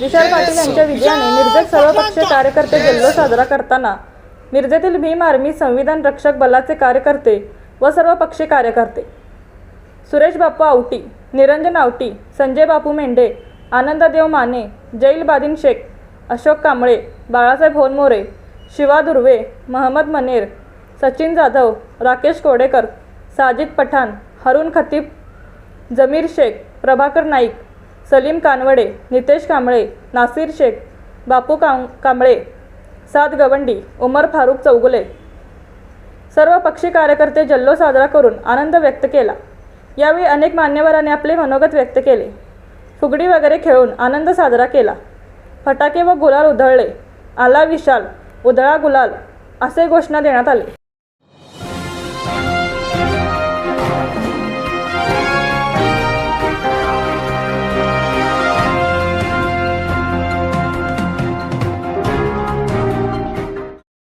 विशाल पाटील यांच्या विजयाने मिरजेत सर्वपक्षीय कार्यकर्ते जल्लोष साजरा करताना मिरजेतील भीम आर्मी संविधान रक्षक बलाचे कार्यकर्ते व सर्वपक्षीय कार्यकर्ते. सुरेश बापू आवटी निरंजन आवटी संजय बापू मेंढे आनंददेव माने जैल बादिन शेख अशोक कांबळे बाळासाहेब होनमोरे शिवा दुर्वे महम्मद मनेर सचिन जाधव राकेश कोडेकर साजिद पठाण हरून खतीब जमीर शेख प्रभाकर नाईक सलीम कानवडे नितेश कांबळे नासिर शेख बापू कां कांबळे साद गवंडी उमर फारूक चौगुले. सर्व पक्षी कार्यकर्ते जल्लो साजरा करून आनंद व्यक्त केला. यावेळी अनेक मान्यवरांनी आपले मनोगत व्यक्त केले. फुगडी वगैरे खेळून आनंद साजरा केला. फटाके व गुलाल उधळले. आला विशाल उधळा गुलाल असे घोषणा देण्यात आले.